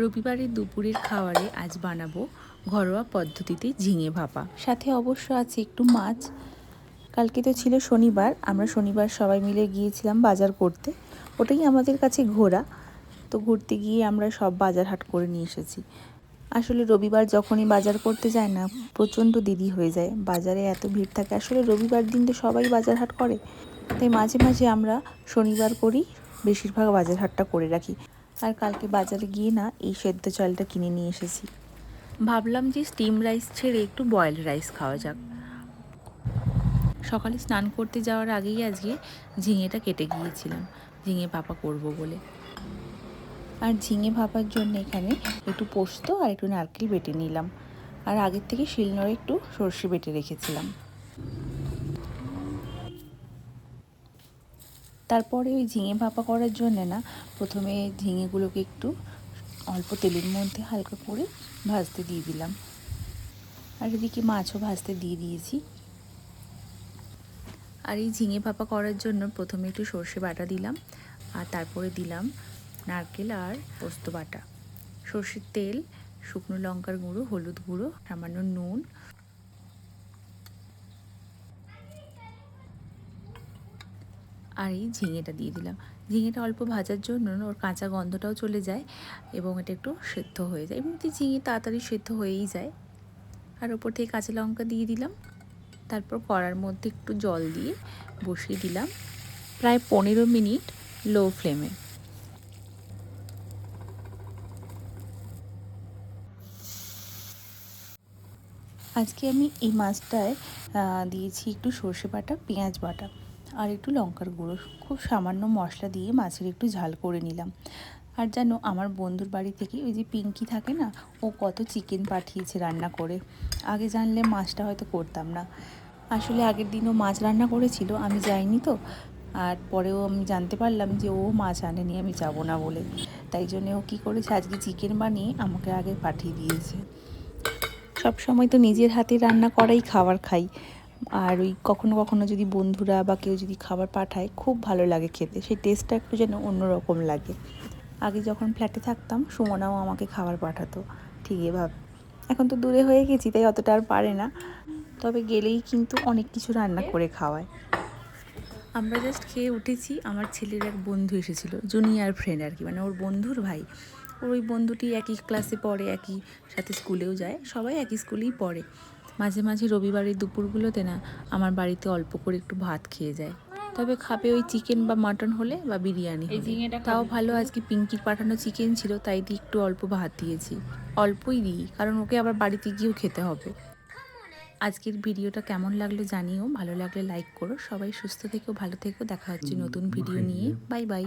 রবিবারের দুপুরের খাবারে আজ বানাবো ঘরোয়া পদ্ধতিতে ঝিঙে ভাপা। সাথে অবশ্য আছে একটু মাছ। কালকে তো ছিল শনিবার, আমরা শনিবার সবাই মিলে গিয়েছিলাম বাজার করতে। ওটাই আমাদের কাছে ঘোরা। তো ঘুরতে গিয়ে আমরা সব বাজার হাট করে নিয়ে এসেছি। আসলে রবিবার যখনই বাজার করতে যায় না, প্রচণ্ড দেরি হয়ে যায়। বাজারে এত ভিড় থাকে। আসলে রবিবার দিন তো সবাই বাজার হাট করে। তাই মাঝে মাঝে আমরা শনিবার করি, বেশিরভাগ বাজার হাটটা করে রাখি। আর কালকে বাজারে গিয়ে না এই সেদ্ধ চালটা কিনে নিয়ে এসেছি। ভাবলাম যে স্টিম রাইস ছেড়ে একটু বয়েলড রাইস খাওয়া যাক। সকালে স্নান করতে যাওয়ার আগেই আজকে ঝিঙেটা কেটে গিয়েছিলাম। ঝিঙে ভাপা করব বলে। আর ঝিঙে ভাপার জন্য এখানে একটু পোস্ত আর একটু নারকেল বেটে নিলাম। আর আগের থেকে শিলনোড়ে একটু সর্ষে বেটে রেখেছিলাম। তারপরে ওই ঝিঙে ভাপা করার জন্যে না প্রথমে ঝিঙেগুলোকে একটু অল্প তেলের মধ্যে হালকা করে ভাজতে দিয়ে দিলাম। আর এদিকে মাছও ভাজতে দিয়ে দিয়েছি। আর এই ঝিঙে ভাপা করার জন্য প্রথমে একটু সর্ষে বাটা দিলাম আর তারপরে দিলাম নারকেল আর পোস্ত বাটা। সর্ষের তেল, শুকনো লঙ্কার গুঁড়ো, হলুদ গুঁড়ো, সামান্য নুন আর এই ঝিঙেটা দিয়ে দিলাম। ঝিঙেটা অল্প ভাজার জন্য ওর কাঁচা গন্ধটাও চলে যায় এবং এটা একটু সেদ্ধ হয়ে যায়। এমনিতে ঝিঙে তাড়াতাড়ি সেদ্ধ হয়েই যায়। আর ওপর থেকে কাঁচা লঙ্কা দিয়ে দিলাম। তারপর কড়ার মধ্যে একটু জল দিয়ে বসিয়ে দিলাম প্রায় পনেরো মিনিট লো ফ্লেমে। আজকে আমি এই মাছটায় দিয়েছি একটু সর্ষে বাটা, পেঁয়াজ বাটা। আর একটু লঙ্কার গুঁড়ো, খুব সামান্য মশলা দিয়ে মাছের একটু ঝাল করে নিলাম। আর জানো, আমার বন্ধুর বাড়ি থেকে ওই যে পিঙ্কি থাকে না, ও কত চিকেন পাঠিয়েছে রান্না করে। আগে জানলে মাছটা হয়তো করতাম না। আসলে আগের দিনও মাছ রান্না করেছিল, আমি যাইনি তো। আর পরেও আমি জানতে পারলাম যে ও মাছ আনেনি, আমি যাব না বলে। তাই জন্য ও কী করেছে, আজকে চিকেন বানিয়ে আমাকে আগে পাঠিয়ে দিয়েছে। সব সময় তো নিজের হাতে রান্না করাই খাবার খাই। আর ওই কখনো কখনো যদি বন্ধুরা বা কেউ যদি খাবার পাঠায়, খুব ভালো লাগে খেতে। সেই টেস্টটা একটু যেন অন্যরকম লাগে। আগে যখন ফ্ল্যাটে থাকতাম, সুমনাও আমাকে খাবার পাঠাতো, ঠিক এভাবে। এখন তো দূরে হয়ে গেছি, তাই অতটা আর পারে না। তবে গেলেই কিন্তু অনেক কিছু রান্না করে খাওয়ায়। আমরা জাস্ট খেয়ে উঠেছি, আমার ছেলের এক বন্ধু এসেছিল জুনিয়র ফ্রেন্ড আর কি মানে ওর বন্ধুর ভাই। ওর ওই বন্ধুটি একই ক্লাসে পড়ে, একই সাথে স্কুলেও যায়, সবাই একই স্কুলেই পড়ে। মাঝে মাঝে রবিবারের দুপুরগুলোতে না আমার বাড়িতে অল্প করে একটু ভাত খেয়ে যায়। তবে খাবে ওই চিকেন বা মাটন হলে বা বিরিয়ানি তাও ভালো আজকে পিঙ্কির পাঠানো চিকেন ছিল তাই দিয়ে একটু অল্প ভাত দিয়েছি। অল্পই দিই কারণ ওকে আবার বাড়িতে গিয়েও খেতে হবে। আজকের ভিডিওটা কেমন লাগল জানিও ভালো লাগলে লাইক করো। সবাই সুস্থ থেকো ভালো থেকেও দেখা হচ্ছে নতুন ভিডিও নিয়ে। Bye bye